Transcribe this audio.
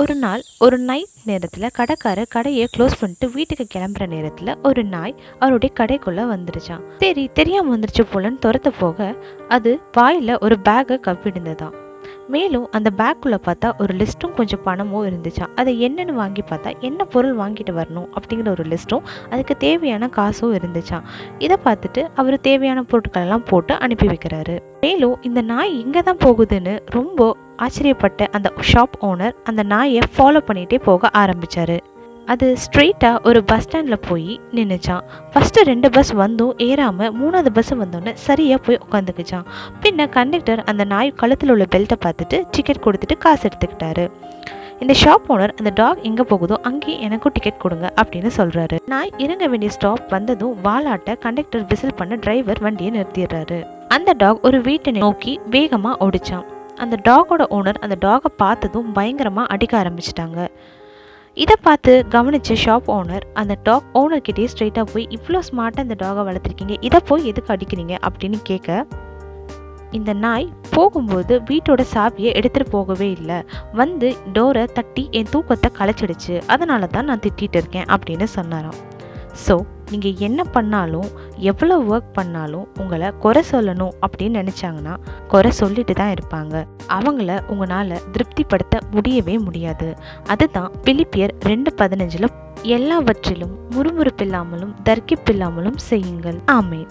ஒரு நாள் ஒரு நைட் நேரத்தில் கடைக்காரர் கடையை க்ளோஸ் பண்ணிட்டு வீட்டுக்கு கிளம்புற நேரத்தில் ஒரு நாய் அவருடைய கடைக்குள்ளே வந்துருச்சான் சரி தெரியாமல் வந்துருச்சு போலன்னு துரத்த போக அது வாயில் ஒரு பேக்கை கவ்விடுந்ததாம். மேலும் அந்த பேக்குள்ளே பார்த்தா ஒரு லிஸ்ட்டும் கொஞ்சம் பணமும் இருந்துச்சா அதை என்னென்னு வாங்கி பார்த்தா என்ன பொருள் வாங்கிட்டு வரணும் அப்படிங்கிற ஒரு லிஸ்ட்டும் அதுக்கு தேவையான காசும் இருந்துச்சாம். இதை பார்த்துட்டு அவர் தேவையான பொருட்கள் எல்லாம் போட்டு அனுப்பி வைக்கிறாரு. மேலும் இந்த நாய் இங்கே தான் போகுதுன்னு ரொம்ப ஆச்சரியப்பட்ட அந்த ஷாப் ஓனர் அந்த நாயை ஃபாலோ பண்ணிகிட்டே போக ஆரம்பித்தார் அது ஸ்ட்ரெயிட்டாக ஒரு பஸ் ஸ்டாண்டில் போய் நின்றுச்சான் ஃபஸ்ட்டு ரெண்டு பஸ் வந்தும் ஏறாமல் மூணாவது பஸ் வந்தோடனே சரியாக போய் உட்காந்துக்குச்சான் பின்ன கண்டக்டர் அந்த நாய் கழுத்தில் உள்ள பெல்ட்டை பார்த்துட்டு டிக்கெட் கொடுத்துட்டு காசு எடுத்துக்கிட்டாரு. இந்த ஷாப் ஓனர் அந்த டாக் எங்கே போகுதோ அங்கேயே எனக்கும் டிக்கெட் கொடுங்க அப்படின்னு சொல்கிறாரு நாய் இறங்க வேண்டிய ஸ்டாப் வந்ததும் வாலாட்ட கண்டக்டர் விசில் பண்ண டிரைவர் வண்டியை நிறுத்திடுறாரு. அந்த டாக் ஒரு வீட்டை நோக்கி வேகமாக ஓடிச்சான். அந்த டாகோட ஓனர் அந்த டாகை பார்த்ததும் பயங்கரமாக அடிக்க ஆரம்பிச்சிட்டாங்க. இதை பார்த்து கவனிச்ச ஷாப் ஓனர் அந்த டாக் ஓனர்கிட்டயே ஸ்ட்ரெயிட்டாக போய் இவ்வளோ ஸ்மார்ட்டாக இந்த டாகை வளர்த்துருக்கீங்க. இதை போய் எதுக்கு அடிக்கிறீங்க? அப்படின்னு கேட்க இந்த நாய் போகும்போது வீட்டோட சாவியை எடுத்துகிட்டு போகவே இல்லை. வந்து டோரை தட்டி என் தூக்கத்தை களைச்சிடுச்சு அதனால தான் நான் திட்டிகிட்டு இருக்கேன். அப்படின்னு சொன்னாராம். ஸோ நீங்கள் என்ன பண்ணாலும் எவ்வளோ ஒர்க் பண்ணாலும் உங்களை குறை சொல்லணும் அப்படின்னு நினச்சாங்கன்னா குறை சொல்லிட்டு தான் இருப்பாங்க. அவங்கள உங்களால் திருப்திப்படுத்த முடியவே முடியாது. அதுதான் பிலிப்பியர் ரெண்டு பதினஞ்சில் எல்லாவற்றிலும் முறுமுறுப்பில்லாமலும் தர்க்கிப்பில்லாமலும் செய்யுங்கள். ஆமே